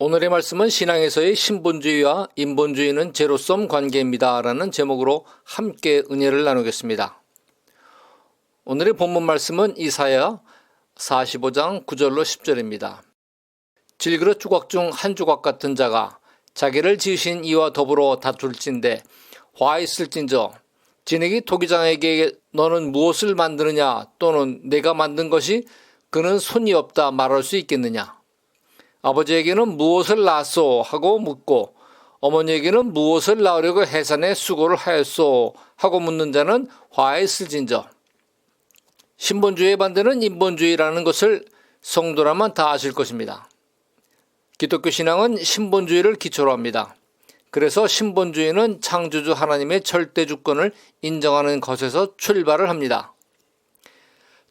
오늘의 말씀은 신앙에서의 신본주의와 인본주의는 제로섬 관계입니다. 라는 제목으로 함께 은혜를 나누겠습니다. 오늘의 본문 말씀은 이사야 45장 9절로 10절입니다. 질그릇 조각 중 한 조각 같은 자가 자기를 지으신 이와 더불어 다툴진대 화 있을진저 진액이 토기장에게 너는 무엇을 만드느냐 또는 내가 만든 것이 그는 손이 없다 말할 수 있겠느냐 아버지에게는 무엇을 낳았소 하고 묻고 어머니에게는 무엇을 낳으려고 해산에 수고를 하였소 하고 묻는 자는 화에 쓸진저 신본주의의 반대는 인본주의라는 것을 성도라면 다 아실 것입니다. 기독교 신앙은 신본주의를 기초로 합니다. 그래서 신본주의는 창조주 하나님의 절대 주권을 인정하는 것에서 출발을 합니다.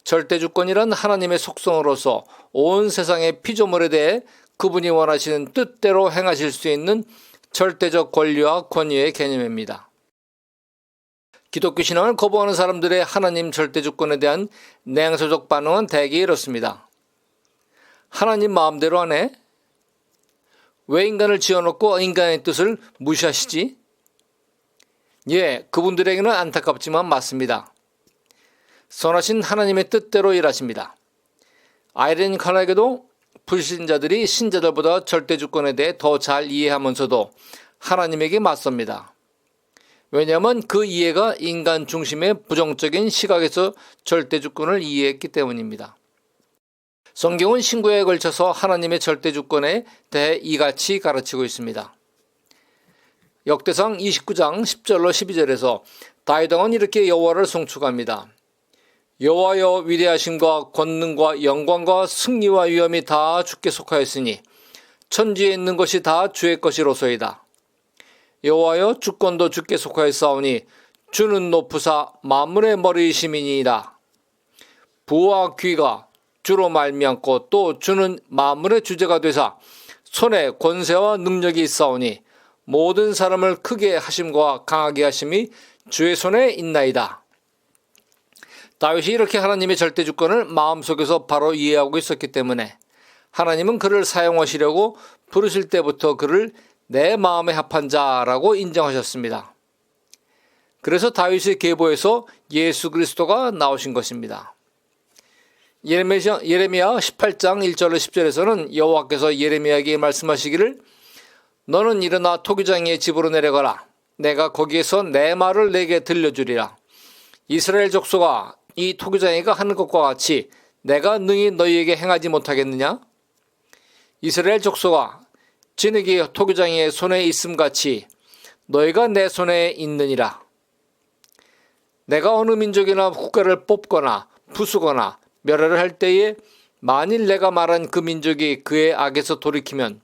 절대 주권이란 하나님의 속성으로서 온 세상의 피조물에 대해 그분이 원하시는 뜻대로 행하실 수 있는 절대적 권리와 권위의 개념입니다. 기독교 신앙을 거부하는 사람들의 하나님 절대 주권에 대한 냉소적 반응은 대개 이렇습니다. 하나님 마음대로 하네? 왜 인간을 지어놓고 인간의 뜻을 무시하시지? 예, 그분들에게는 안타깝지만 맞습니다. 선하신 하나님의 뜻대로 일하십니다. 아이렌 칼에게도 불신자들이 신자들보다 절대 주권에 대해 더 잘 이해하면서도 하나님에게 맞섭니다. 왜냐하면 그 이해가 인간 중심의 부정적인 시각에서 절대 주권을 이해했기 때문입니다. 성경은 신구에 걸쳐서 하나님의 절대 주권에 대해 이같이 가르치고 있습니다. 역대상 29장 10절로 12절에서 다이당은 이렇게 여호와를 송축합니다. 여호와여 위대하심과 권능과 영광과 승리와 위엄이 다 주께 속하였으니 천지에 있는 것이 다 주의 것이로소이다. 여호와여 주권도 주께 속하였사오니 주는 높으사 만물의 머리이심이니이다. 부와 귀가 주로 말미암고 또 주는 만물의 주제가 되사 손에 권세와 능력이 있사오니 모든 사람을 크게 하심과 강하게 하심이 주의 손에 있나이다. 다윗이 이렇게 하나님의 절대 주권을 마음속에서 바로 이해하고 있었기 때문에 하나님은 그를 사용하시려고 부르실 때부터 그를 내 마음에 합한 자라고 인정하셨습니다. 그래서 다윗의 계보에서 예수 그리스도가 나오신 것입니다. 예레미야, 예레미야 18장 1절 10절에서는 여호와께서 예레미야에게 말씀하시기를 너는 일어나 토기장의 집으로 내려가라. 내가 거기에서 내 말을 내게 들려주리라. 이스라엘 족속아 이 토기장이가 하는 것과 같이 내가 능히 너희에게 행하지 못하겠느냐? 이스라엘 족속아 진흙이 토기장이의 손에 있음 같이 너희가 내 손에 있느니라. 내가 어느 민족이나 국가를 뽑거나 부수거나 멸하를 할 때에 만일 내가 말한 그 민족이 그의 악에서 돌이키면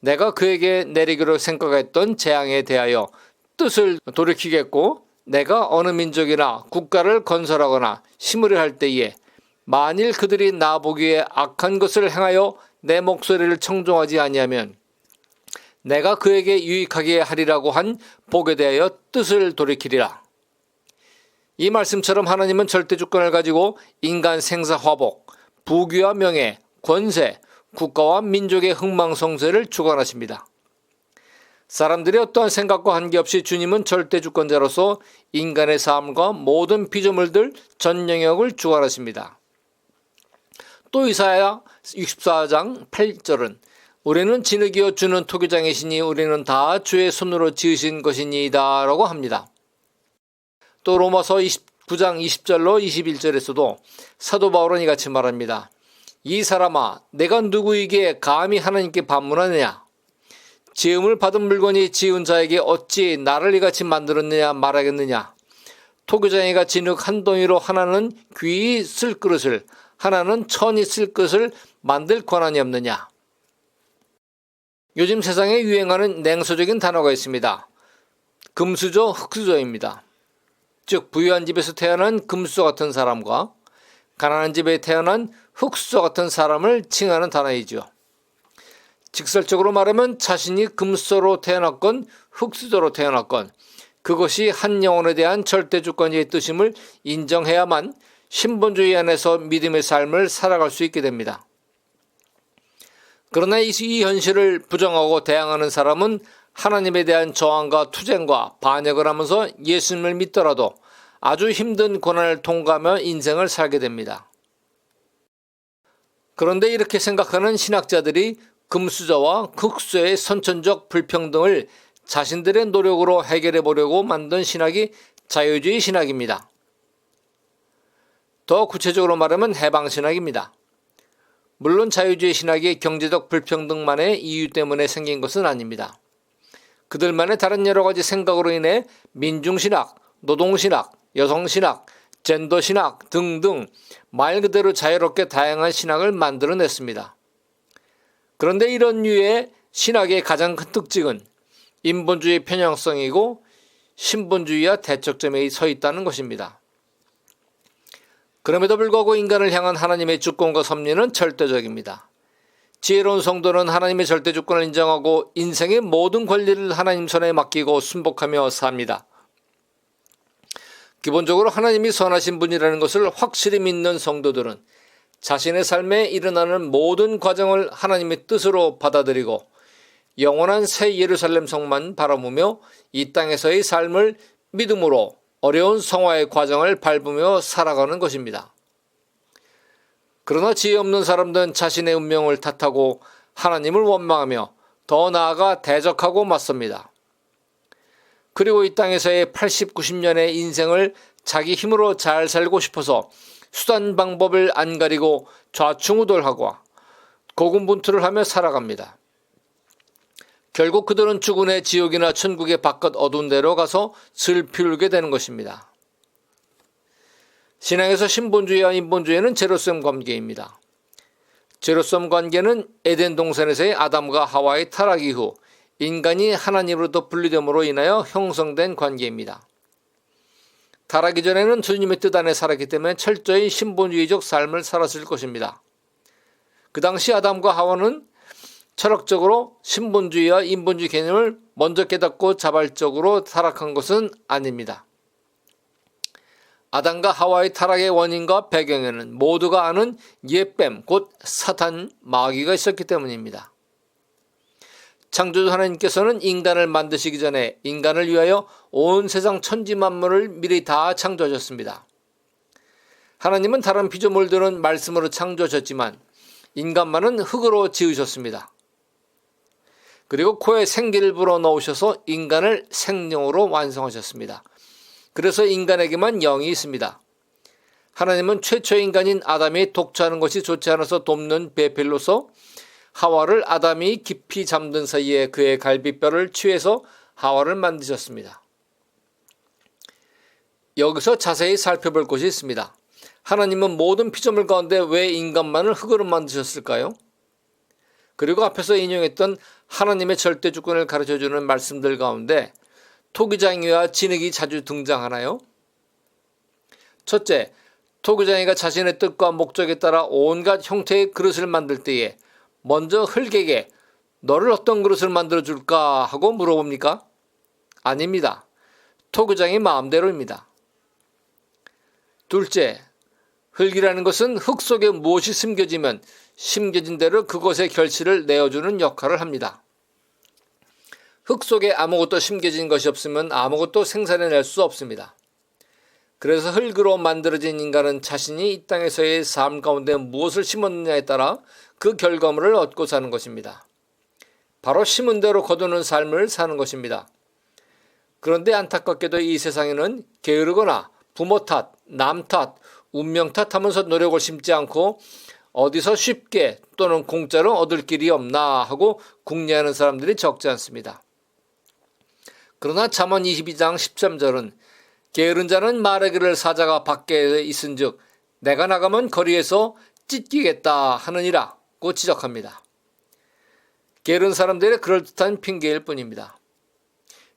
내가 그에게 내리기로 생각했던 재앙에 대하여 뜻을 돌이키겠고 내가 어느 민족이나 국가를 건설하거나 심으려 할 때에 만일 그들이 나 보기에 악한 것을 행하여 내 목소리를 청종하지 아니하면 내가 그에게 유익하게 하리라고 한 복에 대하여 뜻을 돌이키리라. 이 말씀처럼 하나님은 절대 주권을 가지고 인간 생사 화복, 부귀와 명예, 권세, 국가와 민족의 흥망성쇠를 주관하십니다. 사람들의 어떠한 생각과 관계없이 주님은 절대 주권자로서 인간의 삶과 모든 피조물들 전 영역을 주관하십니다. 또 이사야 64장 8절은 우리는 진흙이어 주는 토기장이시니 우리는 다 주의 손으로 지으신 것이니이다 라고 합니다. 또 로마서 29장 20절로 21절에서도 사도 바울은 이같이 말합니다. 이 사람아 내가 누구에게 감히 하나님께 반문하느냐 지음을 받은 물건이 지은 자에게 어찌 나를 이같이 만들었느냐 말하겠느냐. 토교장이가 진흙 한 동이로 하나는 귀히 쓸 그릇을 하나는 천이 쓸 것을 만들 권한이 없느냐. 요즘 세상에 유행하는 냉소적인 단어가 있습니다. 금수저, 흑수저입니다. 즉 부유한 집에서 태어난 금수저 같은 사람과 가난한 집에 태어난 흑수저 같은 사람을 칭하는 단어이죠. 직설적으로 말하면 자신이 금수저로 태어났건 흙수저로 태어났건 그것이 한 영혼에 대한 절대 주권의 뜻임을 인정해야만 신본주의 안에서 믿음의 삶을 살아갈 수 있게 됩니다. 그러나 이, 이 현실을 부정하고 대항하는 사람은 하나님에 대한 저항과 투쟁과 반역을 하면서 예수님을 믿더라도 아주 힘든 고난을 통과하며 인생을 살게 됩니다. 그런데 이렇게 생각하는 신학자들이 금수저와 극수의 선천적 불평등을 자신들의 노력으로 해결해 보려고 만든 신학이 자유주의 신학입니다. 더 구체적으로 말하면 해방신학입니다. 물론 자유주의 신학이 경제적 불평등만의 이유 때문에 생긴 것은 아닙니다. 그들만의 다른 여러 가지 생각으로 인해 민중신학, 노동신학, 여성신학, 젠더신학 등등 말 그대로 자유롭게 다양한 신학을 만들어냈습니다. 그런데 이런 류의 신학의 가장 큰 특징은 인본주의 편향성이고 신본주의와 대척점에 서 있다는 것입니다. 그럼에도 불구하고 인간을 향한 하나님의 주권과 섭리는 절대적입니다. 지혜로운 성도는 하나님의 절대 주권을 인정하고 인생의 모든 권리를 하나님 손에 맡기고 순복하며 삽니다. 기본적으로 하나님이 선하신 분이라는 것을 확실히 믿는 성도들은 자신의 삶에 일어나는 모든 과정을 하나님의 뜻으로 받아들이고 영원한 새 예루살렘 성만 바라보며 이 땅에서의 삶을 믿음으로 어려운 성화의 과정을 밟으며 살아가는 것입니다. 그러나 지혜 없는 사람들은 자신의 운명을 탓하고 하나님을 원망하며 더 나아가 대적하고 맞섭니다. 그리고 이 땅에서의 80, 90년의 인생을 자기 힘으로 잘 살고 싶어서 수단 방법을 안 가리고 좌충우돌하고 고군분투를 하며 살아갑니다. 결국 그들은 죽은 의 지옥이나 천국의 바깥 어두운 데로 가서 슬피울게 되는 것입니다. 신앙에서 신본주의와 인본주의는 제로섬 관계입니다. 제로섬 관계는 에덴 동산에서의 아담과 하와의 타락 이후 인간이 하나님으로부터 분리됨으로 인하여 형성된 관계입니다. 타락 이전에는 주님의 뜻 안에 살았기 때문에 철저히 신본주의적 삶을 살았을 것입니다. 그 당시 아담과 하와는 철학적으로 신본주의와 인본주의 개념을 먼저 깨닫고 자발적으로 타락한 것은 아닙니다. 아담과 하와의 타락의 원인과 배경에는 모두가 아는 예뱀, 곧 사탄, 마귀가 있었기 때문입니다. 창조주 하나님께서는 인간을 만드시기 전에 인간을 위하여 온 세상 천지 만물을 미리 다 창조하셨습니다. 하나님은 다른 피조물들은 말씀으로 창조하셨지만 인간만은 흙으로 지으셨습니다. 그리고 코에 생기를 불어 넣으셔서 인간을 생명으로 완성하셨습니다. 그래서 인간에게만 영이 있습니다. 하나님은 최초 인간인 아담이 독처하는 것이 좋지 않아서 돕는 배필로서 하와를 아담이 깊이 잠든 사이에 그의 갈비뼈를 취해서 하와를 만드셨습니다. 여기서 자세히 살펴볼 것이 있습니다. 하나님은 모든 피조물 가운데 왜 인간만을 흙으로 만드셨을까요? 그리고 앞에서 인용했던 하나님의 절대 주권을 가르쳐 주는 말씀들 가운데 토기장이와 진흙이 자주 등장하나요? 첫째, 토기장이가 자신의 뜻과 목적에 따라 온갖 형태의 그릇을 만들 때에 먼저 흙에게 너를 어떤 그릇을 만들어 줄까 하고 물어봅니까? 아닙니다. 토기장이 마음대로입니다. 둘째, 흙이라는 것은 흙 속에 무엇이 숨겨지면 심겨진 대로 그것의 결실을 내어주는 역할을 합니다. 흙 속에 아무것도 심겨진 것이 없으면 아무것도 생산해낼 수 없습니다. 그래서 흙으로 만들어진 인간은 자신이 이 땅에서의 삶 가운데 무엇을 심었느냐에 따라 그 결과물을 얻고 사는 것입니다. 바로 심은 대로 거두는 삶을 사는 것입니다. 그런데 안타깝게도 이 세상에는 게으르거나 부모 탓, 남 탓, 운명 탓하면서 노력을 심지 않고 어디서 쉽게 또는 공짜로 얻을 길이 없나 하고 궁리하는 사람들이 적지 않습니다. 그러나 잠언 22장 13절은 게으른 자는 말하기를 사자가 밖에 있은즉 내가 나가면 거리에서 찢기겠다 하느니라고 지적합니다. 게으른 사람들의 그럴듯한 핑계일 뿐입니다.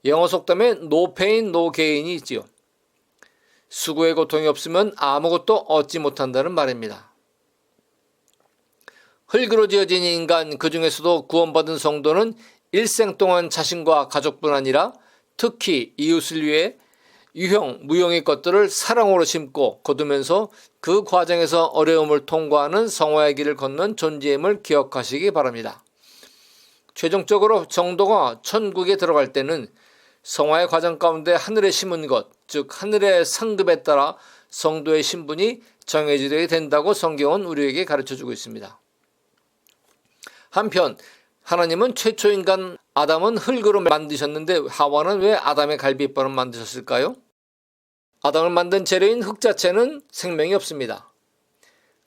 영어 속담에 no pain, no gain이 있지요. 수고의 고통이 없으면 아무것도 얻지 못한다는 말입니다. 흙으로 지어진 인간 그 중에서도 구원받은 성도는 일생 동안 자신과 가족뿐 아니라 특히 이웃을 위해 유형, 무형의 것들을 사랑으로 심고 거두면서 그 과정에서 어려움을 통과하는 성화의 길을 걷는 존재임을 기억하시기 바랍니다. 최종적으로 정도가 천국에 들어갈 때는 성화의 과정 가운데 하늘에 심은 것, 즉 하늘의 상급에 따라 성도의 신분이 정해지게 된다고 성경은 우리에게 가르쳐 주고 있습니다. 한편 하나님은 최초 인간 아담은 흙으로 만드셨는데 하와는 왜 아담의 갈비뼈를 만드셨을까요? 아담을 만든 재료인 흙 자체는 생명이 없습니다.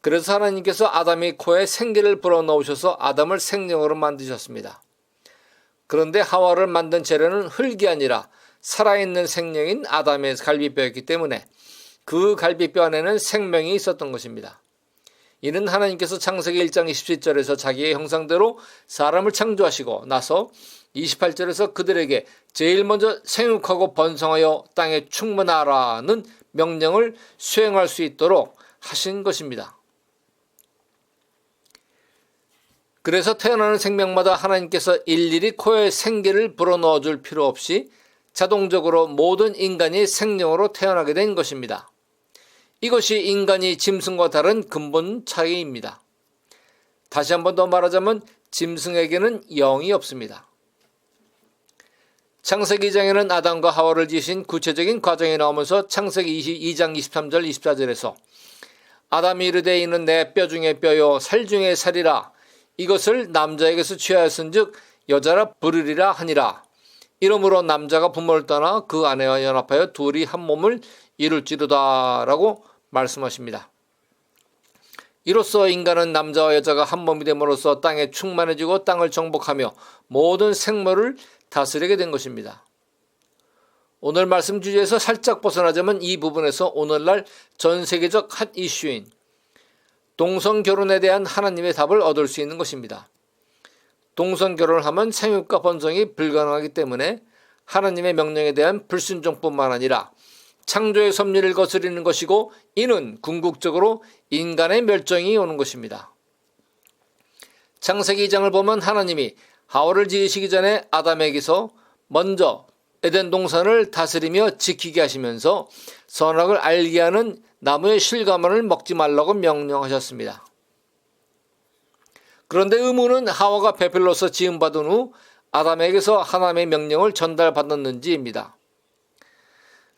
그래서 하나님께서 아담의 코에 생기를 불어넣으셔서 아담을 생명으로 만드셨습니다. 그런데 하와를 만든 재료는 흙이 아니라 살아있는 생명인 아담의 갈비뼈였기 때문에 그 갈비뼈 안에는 생명이 있었던 것입니다. 이는 하나님께서 창세기 1장 27절에서 자기의 형상대로 사람을 창조하시고 나서 28절에서 그들에게 제일 먼저 생육하고 번성하여 땅에 충만하라는 명령을 수행할 수 있도록 하신 것입니다. 그래서 태어나는 생명마다 하나님께서 일일이 코에 생기를 불어넣어 줄 필요 없이 자동적으로 모든 인간이 생명으로 태어나게 된 것입니다. 이것이 인간이 짐승과 다른 근본 차이입니다. 다시 한 번 더 말하자면 짐승에게는 영이 없습니다. 창세기 2장에는 아담과 하와를 지으신 구체적인 과정이 나오면서 창세기 22장 23절 24절에서 아담이 이르되 이는 내 뼈 중에 뼈요 살 중에 살이라 이것을 남자에게서 취하였은즉 여자라 부르리라 하니라 이러므로 남자가 부모를 떠나 그 아내와 연합하여 둘이 한 몸을 이룰지로다라고 말씀하십니다. 이로써 인간은 남자와 여자가 한 몸이 됨으로써 땅에 충만해지고 땅을 정복하며 모든 생물을 다스리게 된 것입니다. 오늘 말씀 주제에서 살짝 벗어나자면 이 부분에서 오늘날 전 세계적 핫 이슈인 동성 결혼에 대한 하나님의 답을 얻을 수 있는 것입니다. 동성 결혼을 하면 생육과 번성이 불가능하기 때문에 하나님의 명령에 대한 불순종뿐만 아니라 창조의 섭리를 거스리는 것이고 이는 궁극적으로 인간의 멸종이 오는 것입니다. 창세기 2장을 보면 하나님이 하와를 지으시기 전에 아담에게서 먼저 에덴 동산을 다스리며 지키게 하시면서 선악을 알게 하는 나무의 실과만을 먹지 말라고 명령하셨습니다. 그런데 의문은 하와가 베펠로서 지음받은 후 아담에게서 하나님의 명령을 전달받았는지입니다.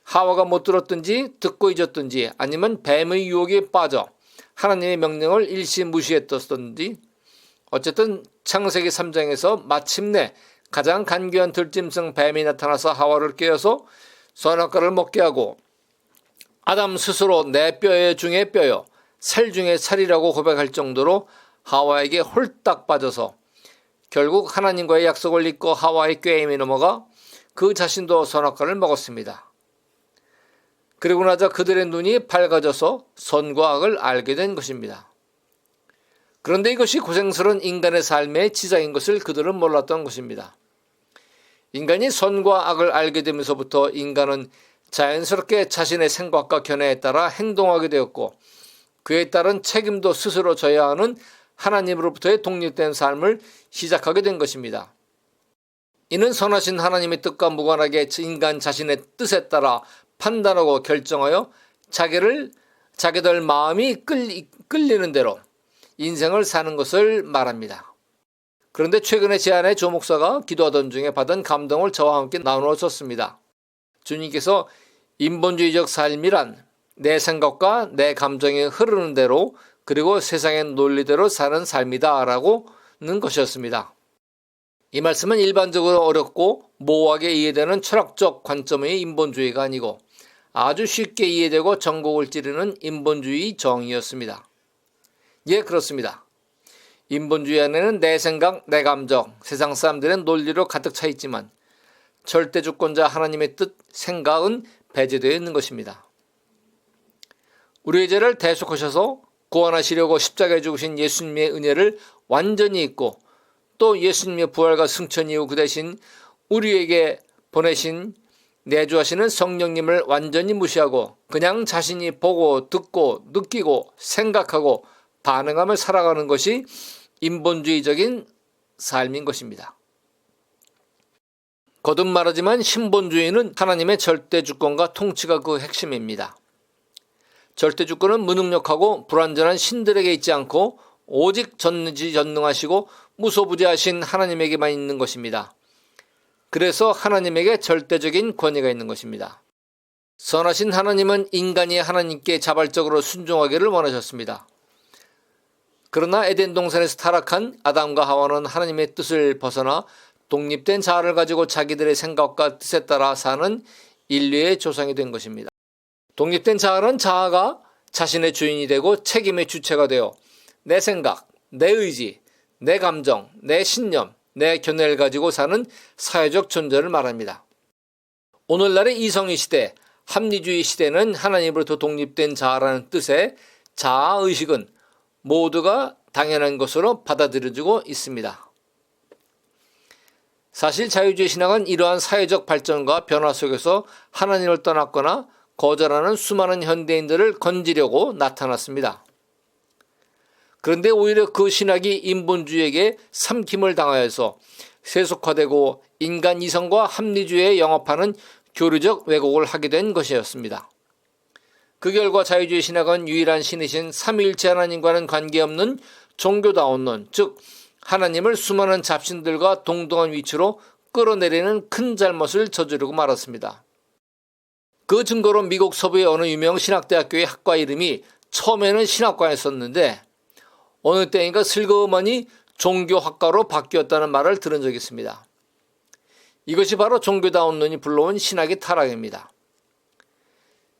하와가 못 들었든지 듣고 잊었든지 아니면 뱀의 유혹에 빠져 하나님의 명령을 일시 무시했었든지 어쨌든 창세기 3장에서 마침내 가장 간교한 들짐승 뱀이 나타나서 하와를 깨어서 선악과를 먹게 하고 아담 스스로 내 뼈의 중에 뼈요 살 중에 살이라고 고백할 정도로 하와에게 홀딱 빠져서 결국 하나님과의 약속을 잊고 하와의 꾀임에 넘어가 그 자신도 선악과를 먹었습니다. 그리고 나서 그들의 눈이 밝아져서 선과 악을 알게 된 것입니다. 그런데 이것이 고생스러운 인간의 삶의 지장인 것을 그들은 몰랐던 것입니다. 인간이 선과 악을 알게 되면서부터 인간은 자연스럽게 자신의 생각과 견해에 따라 행동하게 되었고 그에 따른 책임도 스스로 져야 하는 하나님으로부터의 독립된 삶을 시작하게 된 것입니다. 이는 선하신 하나님의 뜻과 무관하게 인간 자신의 뜻에 따라 판단하고 결정하여 자기를 자기들 마음이 끌리, 끌리는 대로 인생을 사는 것을 말합니다. 그런데 최근에 제안의 조 목사가 기도하던 중에 받은 감동을 저와 함께 나누어 줬습니다. 주님께서 인본주의적 삶이란 내 생각과 내 감정이 흐르는 대로 그리고 세상의 논리대로 사는 삶이다 라고는 것이었습니다. 이 말씀은 일반적으로 어렵고 모호하게 이해되는 철학적 관점의 인본주의가 아니고 아주 쉽게 이해되고 전곡을 찌르는 인본주의 정의였습니다. 예, 그렇습니다. 인본주의 안에는 내 생각, 내 감정, 세상 사람들의 논리로 가득 차 있지만 절대 주권자 하나님의 뜻, 생각은 배제되어 있는 것입니다. 우리의 죄를 대속하셔서 구원하시려고 십자가에 죽으신 예수님의 은혜를 완전히 잊고 또 예수님의 부활과 승천 이후 그 대신 우리에게 보내신 내주하시는 성령님을 완전히 무시하고 그냥 자신이 보고 듣고 느끼고 생각하고 반응하며 살아가는 것이 인본주의적인 삶인 것입니다. 거듭 말하지만 신본주의는 하나님의 절대 주권과 통치가 그 핵심입니다. 절대 주권은 무능력하고 불완전한 신들에게 있지 않고 오직 전지전능하시고 무소부지하신 하나님에게만 있는 것입니다. 그래서 하나님에게 절대적인 권위가 있는 것입니다. 선하신 하나님은 인간이 하나님께 자발적으로 순종하기를 원하셨습니다. 그러나 에덴 동산에서 타락한 아담과 하와는 하나님의 뜻을 벗어나 독립된 자아를 가지고 자기들의 생각과 뜻에 따라 사는 인류의 조상이 된 것입니다. 독립된 자아는 자아가 자신의 주인이 되고 책임의 주체가 되어 내 생각, 내 의지, 내 감정, 내 신념, 내 견해를 가지고 사는 사회적 존재를 말합니다. 오늘날의 이성의 시대, 합리주의 시대는 하나님으로부터 독립된 자아라는 뜻의 자아의식은 모두가 당연한 것으로 받아들여지고 있습니다. 사실 자유주의 신앙은 이러한 사회적 발전과 변화 속에서 하나님을 떠났거나 거절하는 수많은 현대인들을 건지려고 나타났습니다. 그런데 오히려 그 신학이 인본주의에게 삼킴을 당하여서 세속화되고 인간 이성과 합리주의에 영합하는 교류적 왜곡을 하게 된 것이었습니다. 그 결과 자유주의 신학은 유일한 신이신 삼위일체 하나님과는 관계없는 종교다운론, 즉 하나님을 수많은 잡신들과 동등한 위치로 끌어내리는 큰 잘못을 저지르고 말았습니다. 그 증거로 미국 서부의 어느 유명 신학대학교의 학과 이름이 처음에는 신학과였었는데 어느 때인가 슬그머니 종교학과로 바뀌었다는 말을 들은 적이 있습니다. 이것이 바로 종교다운론이 불러온 신학의 타락입니다.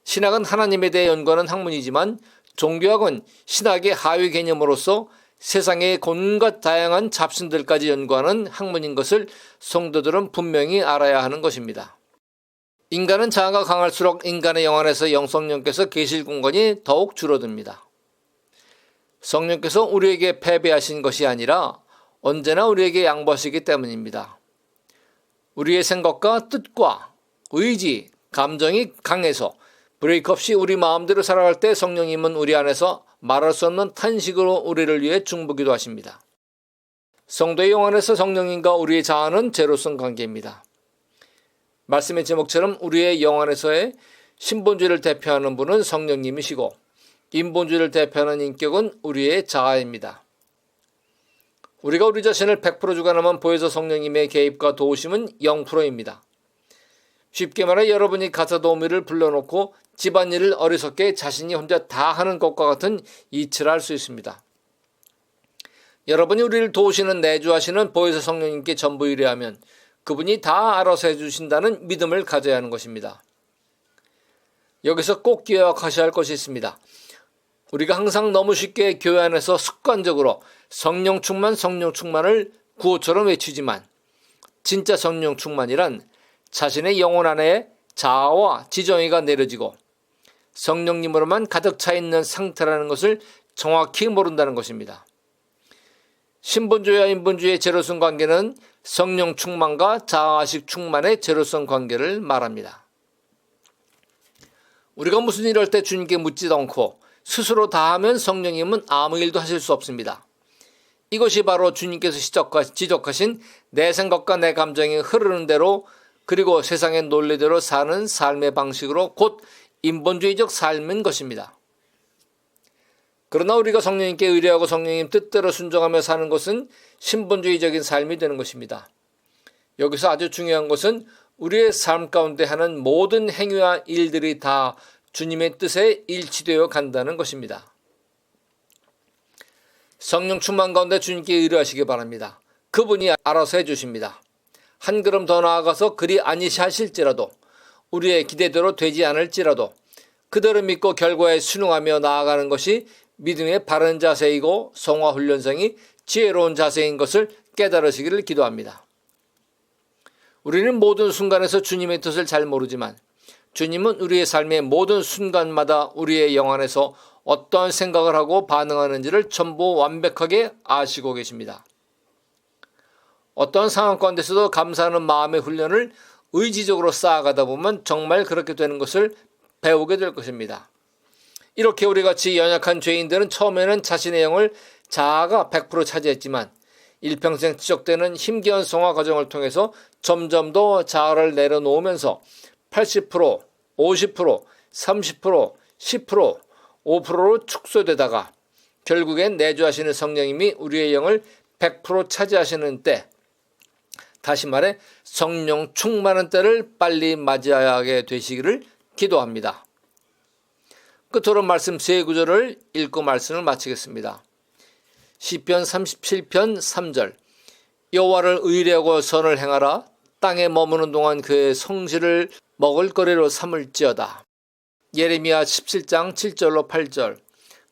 신학은 하나님에 대해 연구하는 학문이지만 종교학은 신학의 하위 개념으로서 세상의 온갖 다양한 잡신들까지 연구하는 학문인 것을 성도들은 분명히 알아야 하는 것입니다. 인간은 자아가 강할수록 인간의 영 안에서 영성령께서 계실 공간이 더욱 줄어듭니다. 성령께서 우리에게 패배하신 것이 아니라 언제나 우리에게 양보하시기 때문입니다. 우리의 생각과 뜻과 의지, 감정이 강해서 브레이크 없이 우리 마음대로 살아갈 때 성령님은 우리 안에서 말할 수 없는 탄식으로 우리를 위해 중보기도 하십니다. 성도의 영안에서 성령님과 우리의 자아는 제로성 관계입니다. 말씀의 제목처럼 우리의 영안에서의 신본주의를 대표하는 분은 성령님이시고 인본주의를 대표하는 인격은 우리의 자아입니다. 우리가 우리 자신을 100% 주관하면 보여서 성령님의 개입과 도우심은 0%입니다. 쉽게 말해 여러분이 가사 도우미를 불러놓고 집안일을 어리석게 자신이 혼자 다 하는 것과 같은 이치를 할 수 있습니다. 여러분이 우리를 도우시는 내주하시는 보혜사 성령님께 전부 의뢰하면 그분이 다 알아서 해주신다는 믿음을 가져야 하는 것입니다. 여기서 꼭 기억하셔야 할 것이 있습니다. 우리가 항상 너무 쉽게 교회 안에서 습관적으로 성령 충만, 성령 충만을 구호처럼 외치지만 진짜 성령 충만이란 자신의 영혼 안에 자아와 지정의가 내려지고 성령님으로만 가득 차 있는 상태라는 것을 정확히 모른다는 것입니다. 신분주의와 인본주의의 제로성 관계는 성령 충만과 자아식 충만의 제로성 관계를 말합니다. 우리가 무슨 일을 할 때 주님께 묻지도 않고 스스로 다 하면 성령님은 아무 일도 하실 수 없습니다. 이것이 바로 주님께서 지적하신 내 생각과 내 감정이 흐르는 대로 그리고 세상의 논리대로 사는 삶의 방식으로 곧 인본주의적 삶인 것입니다. 그러나 우리가 성령님께 의뢰하고 성령님 뜻대로 순종하며 사는 것은 신본주의적인 삶이 되는 것입니다. 여기서 아주 중요한 것은 우리의 삶 가운데 하는 모든 행위와 일들이 다 주님의 뜻에 일치되어 간다는 것입니다. 성령 충만 가운데 주님께 의뢰하시기 바랍니다. 그분이 알아서 해주십니다. 한 걸음 더 나아가서 그리 아니하실지라도 우리의 기대대로 되지 않을지라도 그대로 믿고 결과에 순응하며 나아가는 것이 믿음의 바른 자세이고 성화 훈련성이 지혜로운 자세인 것을 깨달으시기를 기도합니다. 우리는 모든 순간에서 주님의 뜻을 잘 모르지만 주님은 우리의 삶의 모든 순간마다 우리의 영 안에서 어떤 생각을 하고 반응하는지를 전부 완벽하게 아시고 계십니다. 어떤 상황 가운데서도 감사하는 마음의 훈련을 의지적으로 쌓아가다 보면 정말 그렇게 되는 것을 배우게 될 것입니다. 이렇게 우리 같이 연약한 죄인들은 처음에는 자신의 영을 자아가 100% 차지했지만 일평생 지적되는 힘겨운 성화 과정을 통해서 점점 더 자아를 내려놓으면서 80%, 50%, 30%, 10%, 5%로 축소되다가 결국엔 내주하시는 성령님이 우리의 영을 100% 차지하시는 때 다시 말해 성령 충만한 때를 빨리 맞이하게 되시기를 기도합니다. 끝으로 말씀 세 구절을 읽고 말씀을 마치겠습니다. 시편 37편 3절 여호와를 의뢰하고 선을 행하라 땅에 머무는 동안 그의 성실을 먹을거리로 삼을지어다. 예레미야 17장 7절로 8절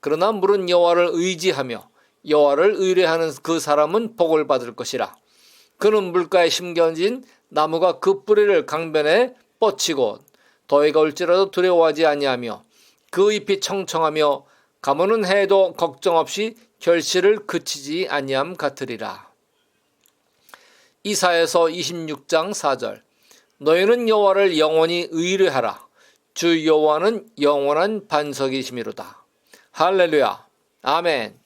그러나 물은 여호와를 의지하며 여호와를 의뢰하는 그 사람은 복을 받을 것이라. 그는 물가에 심겨진 나무가 그 뿌리를 강변에 뻗치고 더위가 올지라도 두려워하지 아니하며 그 잎이 청청하며 가무는 해도 걱정 없이 결실을 그치지 아니함 같으리라. 이사에서 26장 4절 너희는 여호와를 영원히 의뢰하라. 주 여호와는 영원한 반석이시미로다. 할렐루야. 아멘.